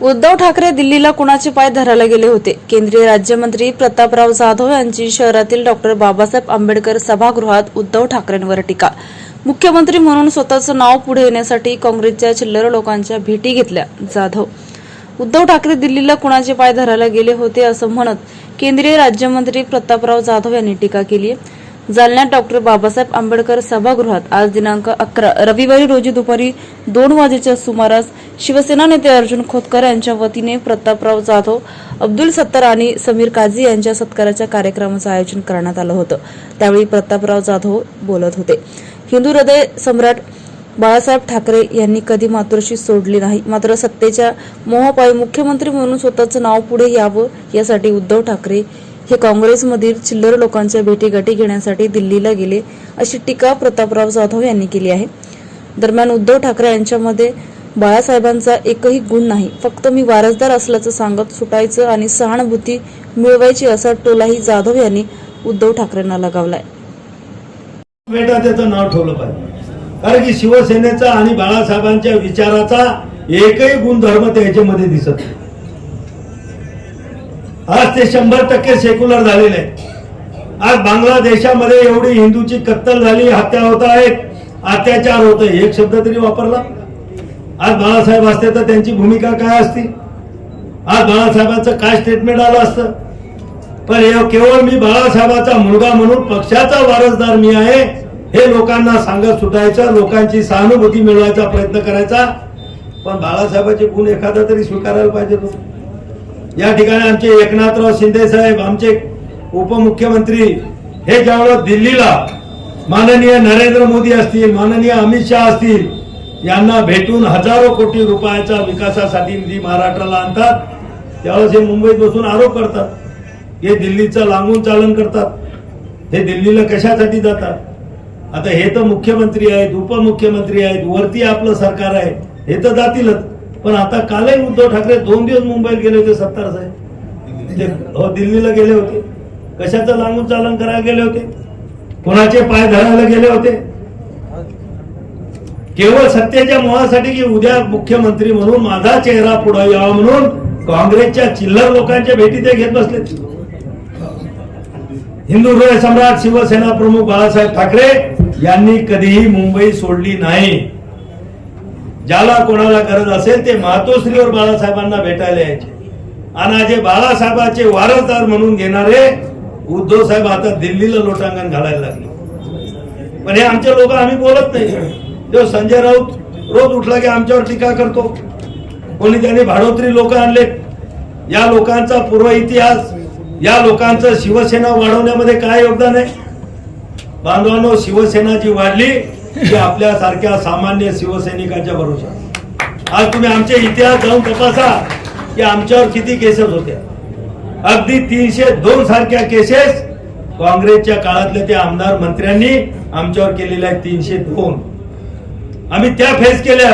उद्धव ठाकरे दिल्लीला कुणाचे पाय धरायला गेले होते? केंद्रीय राज्यमंत्री प्रतापराव जाधव यांची शहरातील डॉक्टर बाबासाहेब आंबेडकर सभागृहात उद्धव ठाकरेंवर टीका. मुख्यमंत्री म्हणून स्वतःचं नाव पुढे येण्यासाठी काँग्रेसच्या चिल्लर लोकांच्या भेटी घेतल्या जाधव. उद्धव ठाकरे दिल्लीला कुणाचे पाय धरायला गेले होते असं म्हणत केंद्रीय राज्यमंत्री प्रतापराव जाधव यांनी टीका केली आहे जालन्यात डॉक्टर बाबासाहेब आंबेडकर सभागृहात आज दिनांक अकरा रविवारी रोजी दुपारी दोन वाजेच्या सुमारास शिवसेना नेते अर्जुन खोतकर यांच्या वतीने प्रतापराव जाधव अब्दुल सत्तार आणि समीर काझी यांच्या सत्काराच्या कार्यक्रमाचं आयोजन करण्यात आलं होतं. त्यावेळी प्रतापराव जाधव बोलत होते. हिंदू हृदय सम्राट बाळासाहेब ठाकरे यांनी कधी मातृशी सोडली नाही मात्र सत्तेच्या मोहपायी मुख्यमंत्री म्हणून स्वतःचं नाव पुढे यावं यासाठी उद्धव ठाकरे हे काँग्रेसमधील चिल्लर लोकांच्या भेटीगाठी घेण्यासाठी दिल्लीला गेले अशी टीका प्रतापराव जाधव यांनी केली आहे. दरम्यान उद्धव ठाकरे यांच्यामध्ये बाळासाहेबांचा एकही गुण नाही. फक्त मी वारसदार असल्याचं सांगत सुटायचं आणि सहानुभूती मिळवायची असा टोलाही जाधव यांनी उद्धव ठाकरेंना लगावलाय. बेटा त्याचं नाव ठेवलं पाहिजे. कारण की शिवसेनेचा आणि बाळासाहेबांच्या विचाराचा एकही गुणधर्म त्याच्यामध्ये दिसत नाही. आज ते शंभर टक्के सेक्युलर झालेले आहेत. आज बांगलादेशामध्ये एवढी हिंदूची कत्तल झाली हत्या होत आहेत अत्याचार होत एक शब्द तरी वापरला? आज बाळासाहेब असते तर त्यांची भूमिका काय असती? आज बाळासाहेबांचं काय स्टेटमेंट आलं असतं? पण हे केवळ मी बाळासाहेबाचा मुलगा म्हणून पक्षाचा वारसदार मी आहे हे लोकांना सांगत सुटायचं लोकांची सहानुभूती मिळवायचा प्रयत्न करायचा. पण बाळासाहेबाचे गुण एखादा तरी स्वीकारायला पाहिजे तो. या ठिकाणी आमचे एकनाथराव शिंदे साहेब आमचे उपमुख्यमंत्री हे ज्यावेळेस दिल्लीला माननीय नरेंद्र मोदी असतील माननीय अमित शहा असतील यांना भेटून हजारो कोटी रुपयाचा विकासासाठी निधी महाराष्ट्राला आणतात. त्यावेळेस हे मुंबईत बसून आरोप करतात. हे दिल्लीचं लांबून चालन करतात. हे दिल्लीला कशासाठी जातात? आता हे तर मुख्यमंत्री आहेत उपमुख्यमंत्री आहेत वरती आपलं सरकार आहे हे तर जातीलच. पण आता कालही उद्धव ठाकरे दोन दिवस मुंबईत गेले होते सत्तार साहेब. ते हो दिल्लीला गेले होते. कशाचं लांबून चालन करायला गेले होते? कोणाचे पाय धरायला गेले होते? केवळ सत्तेच्या मोहासाठी की उद्या मुख्यमंत्री म्हणून माझा चेहरा पुढे यावा म्हणून काँग्रेसच्या चिल्लर लोकांच्या भेटी ते घेत बसले. हिंदू हृदय सम्राट शिवसेना प्रमुख बाळासाहेब ठाकरे यांनी कधीही मुंबई सोडली नाही. ज्याला कोणाला गरज असेल ते मातोश्रीवर बाळासाहेबांना भेटायला यायचे. आणि जे बाळासाहेबांचे वारसदार म्हणून घेणारे उद्धव साहेब आता दिल्लीला लोटांगण घालायला लागले. पण हे आमचे लोक आम्ही बोलत नाही. जो संजय राऊत रोज उठला की आमच्यावर टीका करतो. कोणी त्यांनी भाडोत्री लोक आणले. या लोकांचा पूर्व इतिहास या लोकांचं शिवसेना वाढवण्यामध्ये काय योगदान आहे? बांधवांनो शिवसेना जी वाढली की आपल्या सारख्या सामान्य शिवसैनिकांच्या भरोशा आज तुम्ही आमचे इतिहास जाऊन तपासा की आमच्यावर किती केसेस होत्या. अगदी तीनशे दोन सारख्या केसेस काँग्रेसच्या काळातल्या त्या आमदार मंत्र्यांनी आमच्यावर केलेल्या आहेत तीनशे दोन. आम्ही त्या फेस केल्या